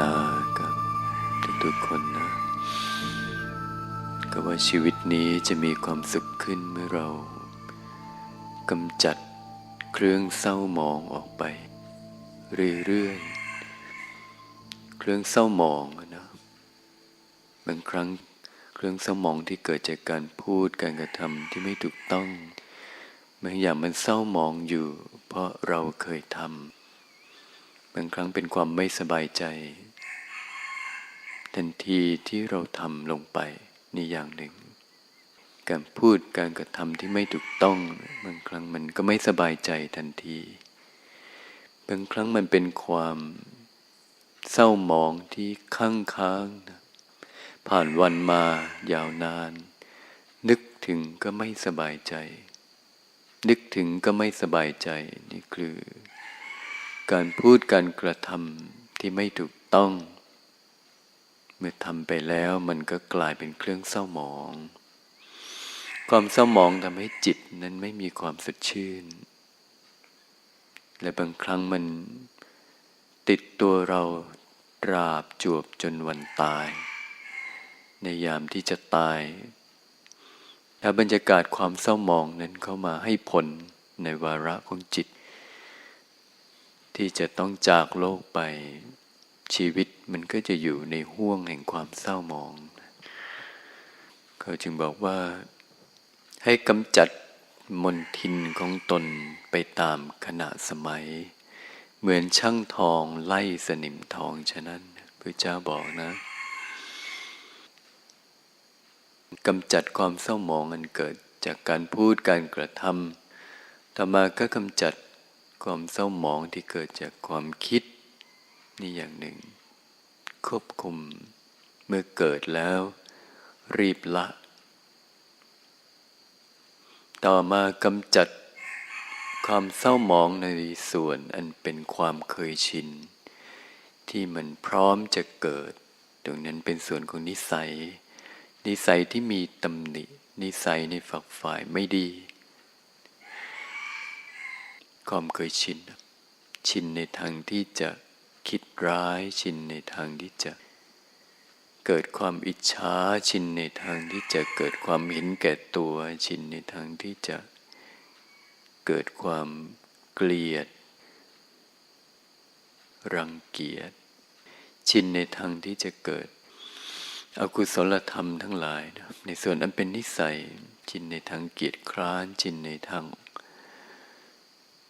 นากับทุกๆคนนะ ก็ว่าชีวิตนี้จะมีความสุขขึ้นเมื่อเรากำจัดเครื่องเศร้าหมองออกไป เรื่อยๆ เครื่องเศร้าหมองนะบางครั้งเครื่องเศร้าหมองที่เกิดจากการพูดการกระทำที่ไม่ถูกต้องบางอย่างมันเศร้าหมองอยู่ เพราะเราเคยทำ บางครั้งเป็นความไม่สบายใจ ทันทีที่เราทำลงไปนี่อย่างหนึ่ง การพูดการกระทำที่ไม่ถูกต้อง บางครั้งมันก็ไม่สบายใจทันที บางครั้งมันเป็นความเศร้าหมองที่ค้างค้างนะผ่านวันมายาวนาน นึกถึงก็ไม่สบายใจ นึกถึงก็ไม่สบายใจนี่คือ การพูดการกระทำที่ไม่ถูกต้อง เมื่อทำไปแล้วมันก็กลายเป็นเครื่องเศร้าหมอง ความเศร้าหมองทำให้จิตนั้นไม่มีความสดชื่น และบางครั้งมันติดตัวเราตราบจวบจนวันตาย ในยามที่จะตาย ถ้าบรรยากาศความเศร้าหมองนั้นเข้ามาให้ผลในวาระของจิต ที่จะต้องจากโลกไปชีวิตมันก็จะอยู่ในห่วงแห่งความเศร้าหมอง เขาจึงบอกว่าให้กำจัดมนทินของตนไปตามขณะสมัย เหมือนช่างทองไล่สนิมทองฉะนั้นพระเจ้าบอกนะกำจัดความเศร้าหมองอันเกิดจากการพูดการกระทำต่อมาก็กำจัด ความเศร้าหมองที่เกิดจากความคิด นี่อย่างหนึ่ง ควบคุมเมื่อเกิดแล้ว รีบละ ต่อมากำจัดความเศร้าหมองในส่วนอันเป็นความเคยชิน ที่มันพร้อมจะเกิด ตรงนั้นเป็นส่วนของนิสัย นิสัยที่มีตำหนิ นิสัยในฝักฝ่ายไม่ดี ความเคยชิน ชินในทางที่จะคิดร้าย ชินในทางที่จะ เกิดความอิจฉา ชินในทางที่จะเกิดความเห็นแก่ตัว ชินในทางที่จะ เกิดความเกลียด รังเกียจ ชินในทางที่จะเกิดอกุศลธรรมทั้งหลาย ในส่วนอันเป็นนิสัย ชินในทางเกียจคร้าน ชินในทาง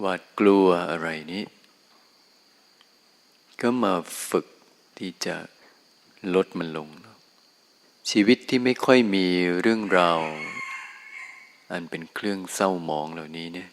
หวาดกลัวอะไรนี้ ก็มาฝึกที่จะลดมันลง ชีวิตที่ไม่ค่อยมีเรื่องราว อันเป็นเครื่องเศร้าหมองเหล่านี้เนี่ย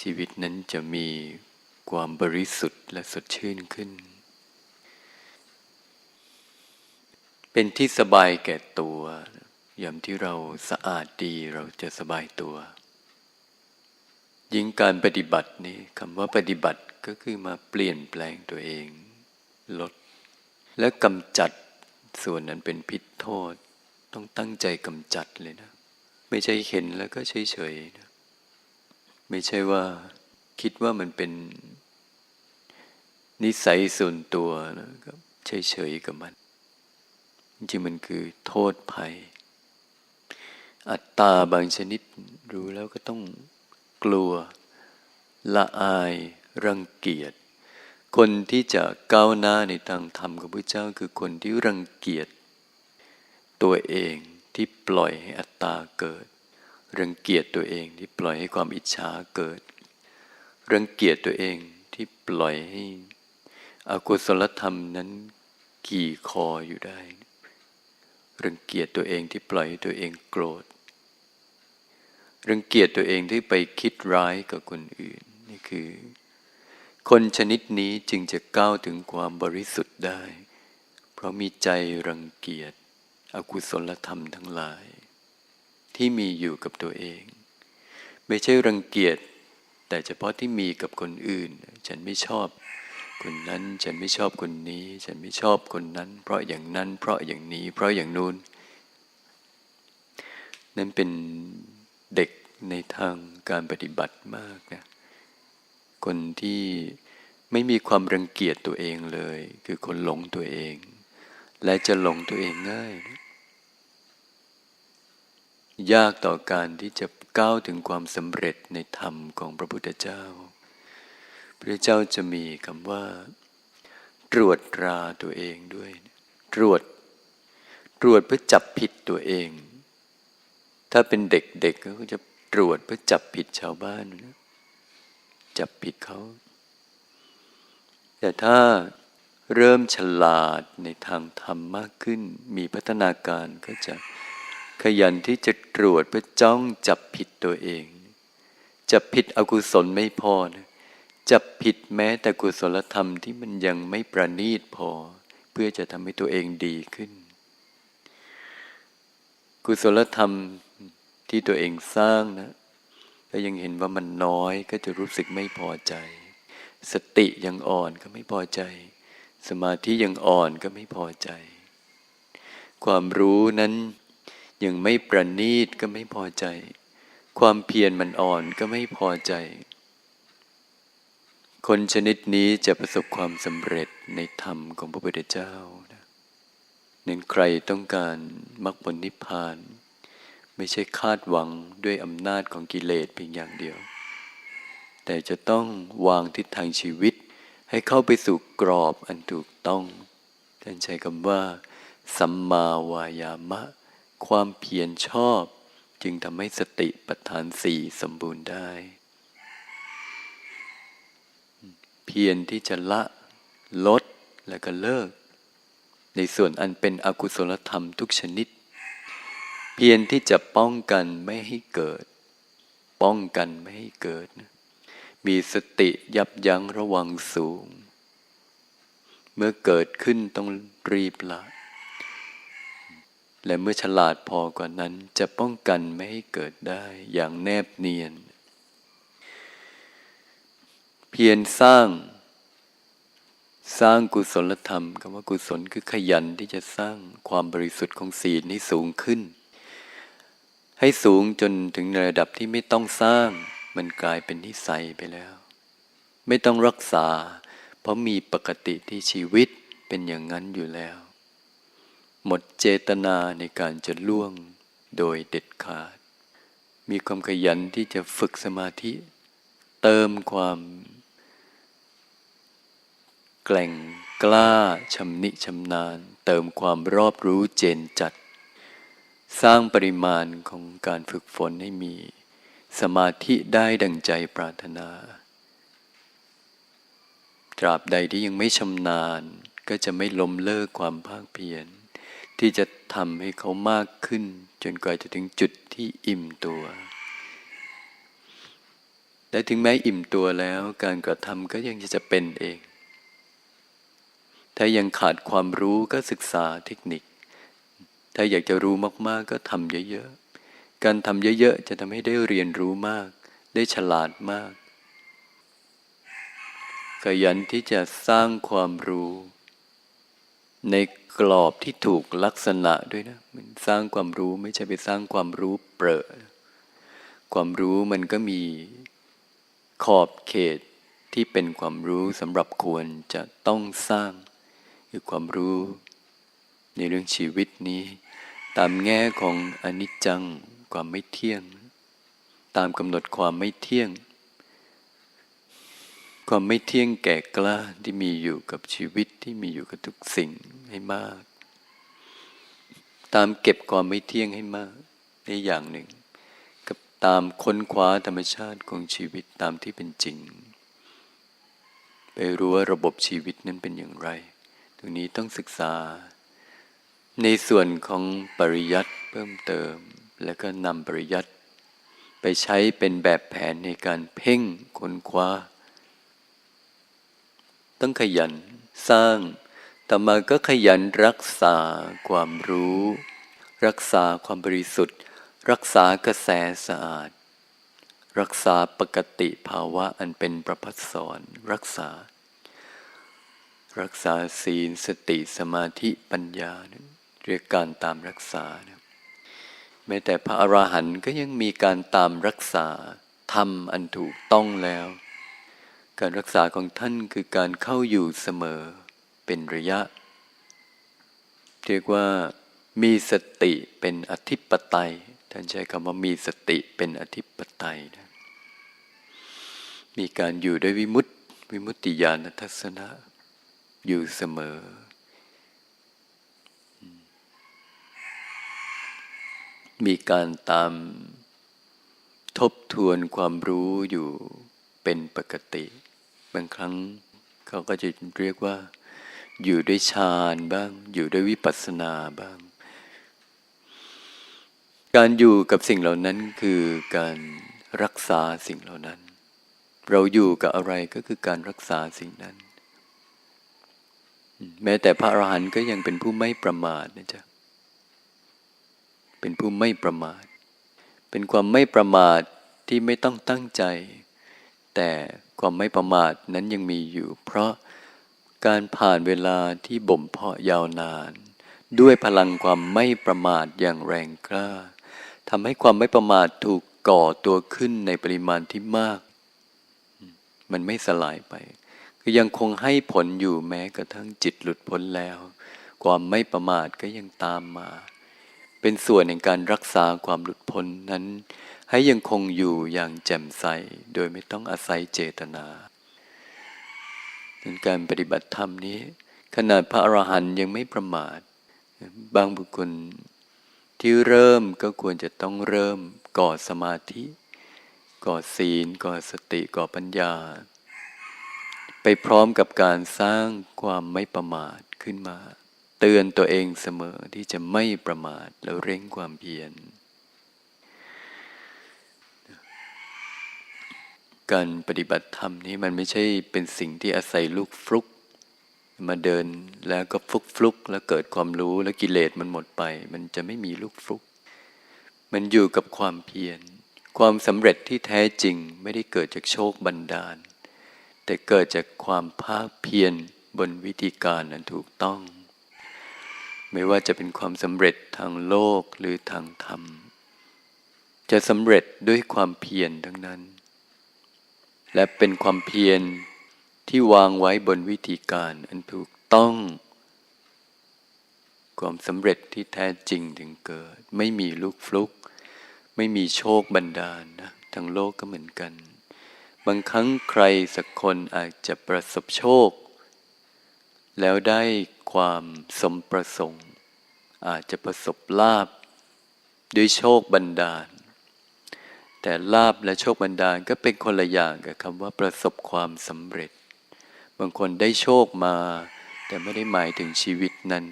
ชีวิตนั้นจะมีความบริสุทธิ์และสดชื่นขึ้น เป็นที่สบายแก่ตัวยามที่เราสะอาดดีเราจะสบายตัว ยิ่งการปฏิบัตินี่คำว่าปฏิบัติก็คือมาเปลี่ยนแปลงตัวเอง ลด และกำจัดส่วนนั้นเป็นพิษโทษ ต้องตั้งใจกำจัดเลยนะ ไม่ใช่เห็นแล้วก็เฉยๆนะไม่ใช่ว่าคิดว่ามันเป็นนิสัยส่วนตัวนะก็เฉยๆกับมัน จริงๆมันคือโทษภัย อัตตาบางชนิดรู้แล้วก็ต้อง กลัว ละอาย รังเกียจ คนที่จะก้าวหน้าในทางธรรมของพระเจ้าคือคนที่รังเกียจ ตัวเองที่ปล่อยให้อัตตาเกิด รังเกียจตัวเองที่ปล่อยให้ความอิจฉาเกิด รังเกียจตัวเองที่ปล่อยให้อกุศลธรรมนั้นกี่คออยู่ได้ รังเกียจตัวเองที่ปล่อยให้ตัวเองโกรธ รังเกียจตัวเองที่ไปคิดร้ายกับคนอื่น นี่คือ คนชนิดนี้จึงจะก้าวถึงความบริสุทธิ์ได้ เพราะมีใจรังเกียจอกุศลธรรมทั้งหลาย ที่มีอยู่กับตัวเอง ไม่ใช่รังเกียจแต่เฉพาะที่มีกับคนอื่น ฉันไม่ชอบคนนั้นฉันไม่ชอบคนนี้ ฉันไม่ชอบคนนั้น เพราะอย่างนั้น เพราะอย่างนี้ เพราะอย่างนู้นนั่นเป็นเด็ก ในทางการปฏิบัติมากนะคนที่ไม่มีความรังเกียจตัวเองเลย คือคนหลงตัวเอง และจะหลงตัวเองง่ายนะยากต่อการที่จะก้าวถึงความสำเร็จในธรรมของพระพุทธเจ้า พระเจ้าจะมีคำว่า ตรวจตราตัวเองด้วย ตรวจ ตรวจเพื่อจับผิดตัวเอง ถ้าเป็นเด็กๆก็จะ ตรวจเพื่อจับผิดชาวบ้านนะจับผิดเขา แต่ถ้าเริ่มฉลาดในทางธรรมมากขึ้น มีพัฒนาการก็จะขยันที่จะตรวจเพื่อจ้องจับผิดตัวเอง จับผิดอกุศลไม่พอนะจับผิดแม้แต่กุศลธรรมที่มันยังไม่ประณีตพอ เพื่อจะทำให้ตัวเองดีขึ้น กุศลธรรม ที่ตัวเองสร้างนะแล้วยังเห็นว่ามันน้อยก็จะรู้สึกไม่พอใจ สติยังอ่อนก็ไม่พอใจ สมาธิยังอ่อนก็ไม่พอใจ ความรู้นั้นยังไม่ประณีตก็ไม่พอใจ ความเพียรมันอ่อนก็ไม่พอใจ คนชนิดนี้จะประสบความสำเร็จในธรรมของพระพุทธเจ้านะนั้นใครต้องการมรรคผลนิพพาน ไม่ใช่คาดหวังด้วยอำนาจของกิเลสเพียงอย่างเดียว แต่จะต้องวางทิศทางชีวิต ให้เข้าไปสู่กรอบอันถูกต้องท่านใช้คำว่า สัมมาวายามะ ความเพียรชอบ จึงทำให้สติปัฏฐานสี่สมบูรณ์ได้ เพียรที่จะละ ลดและก็เลิก ในส่วนอันเป็นอกุศลธรรมทุกชนิด เพียรที่จะป้องกันไม่ให้เกิด ป้องกันไม่ให้เกิด มีสติยับยั้งระวังสูง เมื่อเกิดขึ้นต้องรีบละ และเมื่อฉลาดพอกว่านั้นจะป้องกันไม่ให้เกิดได้อย่างแนบเนียน เพียรสร้างสร้างกุศลธรรมคำว่ากุศลคือขยันที่จะสร้างความบริสุทธิ์ของศีลให้สูงขึ้น ให้สูงจนถึงระดับที่ไม่ต้องสร้าง มันกลายเป็นนิสัยไปแล้ว ไม่ต้องรักษา เพราะมีปกติที่ชีวิตเป็นอย่างนั้นอยู่แล้ว หมดเจตนาในการจะล่วงโดยเด็ดขาด มีความขยันที่จะฝึกสมาธิ เติมความ แกล่งกล้าชำนิชำนาญ เติมความรอบรู้เจนจัด สร้างปริมาณของการฝึกฝนให้มี สมาธิได้ดังใจปรารถนา ตราบใดที่ยังไม่ชำนาญ ก็จะไม่ล้มเลิกความภาคเพียรที่จะทำให้เขามากขึ้น จนกว่าจะถึงจุดที่อิ่มตัวและถึงแม้อิ่มตัวแล้วการกระทำก็ยังจะเป็นเอง ถ้ายังขาดความรู้ก็ศึกษาเทคนิค ถ้าอยากจะรู้มากๆ ก็ทำเยอะๆ การทำเยอะๆ จะทำให้ได้เรียนรู้มาก ได้ฉลาดมาก ขยันที่จะสร้างความรู้ ในกรอบที่ถูกลักษณะด้วยนะ มันสร้างความรู้ไม่ใช่ไปสร้างความรู้เปรอะ ความรู้มันก็มีขอบเขตที่เป็นความรู้สำหรับควรจะต้องสร้าง คือความรู้ในเรื่องชีวิตนี้ ตามแง่ของอนิจจังความไม่เที่ยง ตามกำหนดความไม่เที่ยง ความไม่เที่ยงแก่กล้าที่มีอยู่กับชีวิตที่มีอยู่กับทุกสิ่งให้มาก ตามเก็บความไม่เที่ยงให้มากในอย่างหนึ่ง กับตามค้นคว้าธรรมชาติของชีวิตตามที่เป็นจริง ไปรู้ว่าระบบชีวิตนั้นเป็นอย่างไร ตรงนี้ต้องศึกษา ในส่วนของปริยัติเพิ่มเติม แล้วก็นำปริยัติไปใช้เป็นแบบแผนในการเพ่งค้นคว้า ต้องขยันสร้าง ต่อมาก็ขยันรักษาความรู้ รักษาความบริสุทธิ์ รักษากระแสสะอาด รักษาปกติภาวะอันเป็นประพัสสอนรักษา รักษาศีลสติสมาธิปัญญานะ เรียกการตามรักษานะแม้แต่พระอราหันต์ก็ยังมีการตามรักษาทำอันถูกต้องแล้ว การรักษาของท่านคือการเข้าอยู่เสมอเป็นระยะ เรียกว่ามีสติเป็นอธิปไตย ท่านใช้คำว่ามีสติเป็นอธิปไตยนะมีการอยู่ด้วยวิมุตติวิมุตติญาณทัศนะ อยู่เสมอ มีการตามทบทวนความรู้อยู่เป็นปกติ บางครั้งเขาก็จะเรียกว่า อยู่ด้วยฌานบ้าง อยู่ด้วยวิปัสสนาบ้าง การอยู่กับสิ่งเหล่านั้นคือการรักษาสิ่งเหล่านั้น เราอยู่กับอะไรก็คือการรักษาสิ่งนั้น แม้แต่พระอรหันต์ก็ยังเป็นผู้ไม่ประมาทนะจ๊ะ เป็นผู้ไม่ประมาท เป็นความไม่ประมาทที่ไม่ต้องตั้งใจ แต่ความไม่ประมาทนั้นยังมีอยู่ เพราะการผ่านเวลาที่บ่มเพาะยาวนาน ด้วยพลังความไม่ประมาทอย่างแรงกล้าทำให้ความไม่ประมาทถูกก่อตัวขึ้นในปริมาณที่มาก มันไม่สลายไป คือยังคงให้ผลอยู่แม้กระทั่งจิตหลุดพ้นแล้ว ความไม่ประมาทก็ยังตามมา เป็นส่วนในการรักษาความหลุดพ้นนั้น ให้ยังคงอยู่อย่างแจ่มใส โดยไม่ต้องอาศัยเจตนาในการปฏิบัติธรรมนี้ ขนาดพระอรหันต์ยังไม่ประมาท บางบุคคลที่เริ่มก็ควรจะต้องเริ่มก่อสมาธิ ก่อศีล ก่อสติก่อปัญญา ไปพร้อมกับการสร้างความไม่ประมาทขึ้นมา เตือนตัวเองเสมอที่จะไม่ประมาทแล้วเร่งความเพียร การปฏิบัติธรรมนี้มันไม่ใช่เป็นสิ่งที่อาศัยลูกฟลุก มาเดินแล้วก็ฟลุกฟลุกแล้วเกิดความรู้แล้วกิเลสมันหมดไป มันจะไม่มีลูกฟลุก มันอยู่กับความเพียร ความสำเร็จที่แท้จริงไม่ได้เกิดจากโชคบันดาล แต่เกิดจากความภาคเพียรบนวิธีการนั้นถูกต้อง ไม่ว่าจะเป็นความสำเร็จทางโลกหรือทางธรรม จะสำเร็จด้วยความเพียรทั้งนั้น และเป็นความเพียรที่วางไว้บนวิธีการอันถูกต้อง ความสำเร็จที่แท้จริงถึงเกิด ไม่มีลูกฟลุก ไม่มีโชคบันดาลนะทั้งโลกก็เหมือนกัน บางครั้งใครสักคนอาจจะประสบโชค แล้วได้ ความสมประสงค์ อาจจะประสบลาบด้วยโชคบันดาล แต่ลาบและโชคบันดาลก็เป็นคนละอย่างกับคำว่าประสบความสำเร็จ บางคนได้โชคมา แต่ไม่ได้หมายถึงชีวิตนั้น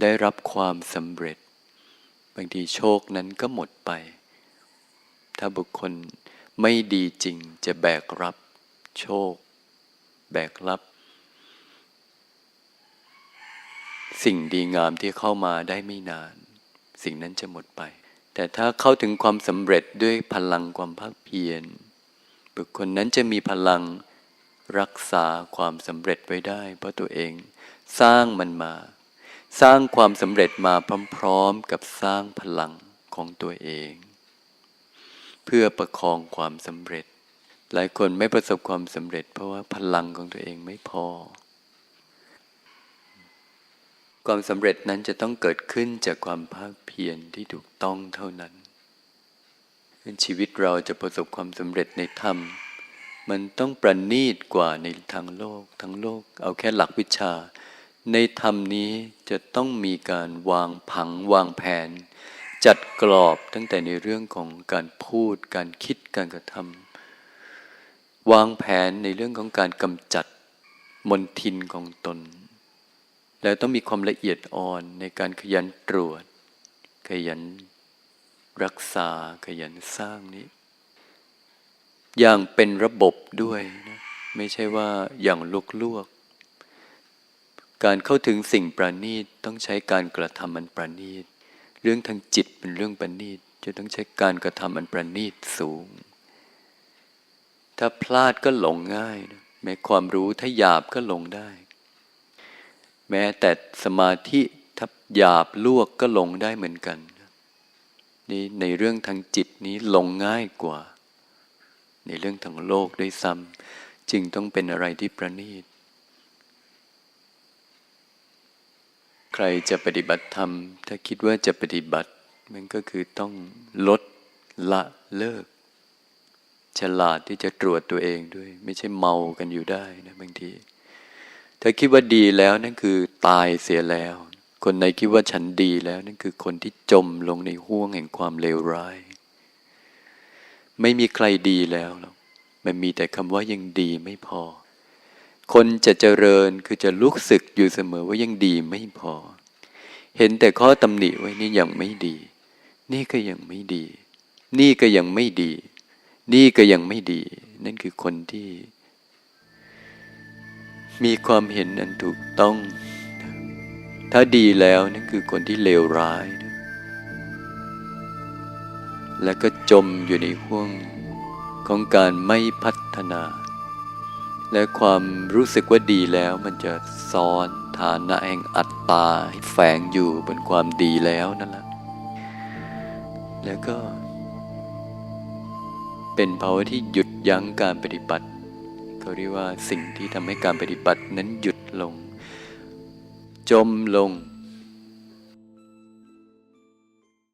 ได้รับความสำเร็จ บางทีโชคนั้นก็หมดไป ถ้าบุคคลไม่ดีจริงจะแบกรับโชค แบกรับ สิ่งดีงามที่เข้ามาได้ไม่นาน สิ่งนั้นจะหมดไป แต่ถ้าเข้าถึงความสำเร็จด้วยพลังความภาคเพียร บุคคลนั้นจะมีพลังรักษาความสำเร็จไว้ได้ เพราะตัวเองสร้างมันมา สร้างความสำเร็จมาพร้อมๆกับสร้างพลังของตัวเอง เพื่อประคองความสำเร็จ หลายคนไม่ประสบความสำเร็จ เพราะว่าพลังของตัวเองไม่พอ ความสำเร็จนั้นจะต้องเกิดขึ้นจากความภาคเพียรที่ถูกต้องเท่านั้น ชีวิตเราจะประสบความสำเร็จในธรรม มันต้องประณีตกว่าในทางโลกทั้งโลก เอาแค่หลักวิชา ในธรรมนี้จะต้องมีการวางผังวางแผน จัดกรอบตั้งแต่ในเรื่องของการพูด การคิดการกระทำวางแผนในเรื่องของการกำจัดมนทินของตน แล้วต้องมีความละเอียดอ่อนในการขยันตรวจ ขยันรักษาขยันสร้างนี้ อย่างเป็นระบบด้วยนะไม่ใช่ว่าอย่างลวกลวกๆการเข้าถึงสิ่งประณีตต้องใช้การกระทำอันประณีตเรื่องทางจิตเป็นเรื่องประณีตจะต้องใช้การกระทำอันประณีตสูง ถ้าพลาดก็หลงง่ายนะแม้ความรู้ถ้าหยาบก็หลงได้ แม้แต่สมาธิถ้าหยาบลวกก็หลงได้เหมือนกันนี่ในเรื่องทางจิตนี้หลงง่ายกว่า ในเรื่องทางโลกด้วยซ้ำจึงต้องเป็นอะไรที่ประณีต ใครจะปฏิบัติธรรม ถ้าคิดว่าจะปฏิบัติ มันก็คือต้องลดละเลิก ฉลาดที่จะตรวจตัวเองด้วย ไม่ใช่เมากันอยู่ได้นะบางที ถ้าคิดว่าดีแล้วนั่นคือตายเสียแล้ว คนไหนคิดว่าฉันดีแล้วนั่นคือคนที่จมลงในห่วงแห่งความเลวร้าย ไม่มีใครดีแล้วหรอกมันมีแต่คำว่ายังดีไม่พอ คนจะเจริญคือจะลุกศึกอยู่เสมอว่ายังดีไม่พอ เห็นแต่ข้อตำหนิไว้นี่ยังไม่ดี นี่ก็ยังไม่ดี นี่ก็ยังไม่ดี นี่ก็ยังไม่ดี นั่นคือคนที่ มีความเห็นอันถูกต้อง ถ้าดีแล้วนั่นคือคนที่เลวร้าย และก็จมอยู่ในห่วงของการไม่พัฒนา และความรู้สึกว่าดีแล้วมันจะซ้อนฐานะแห่งอัตตาแฝงอยู่บนความดีแล้วนั่นแหละ แล้วก็เป็นภาวะที่หยุดยั้งการปฏิบัติ เขาเรียกว่าสิ่งที่ทำให้การปฏิบัตินั้นหยุดลง จมลง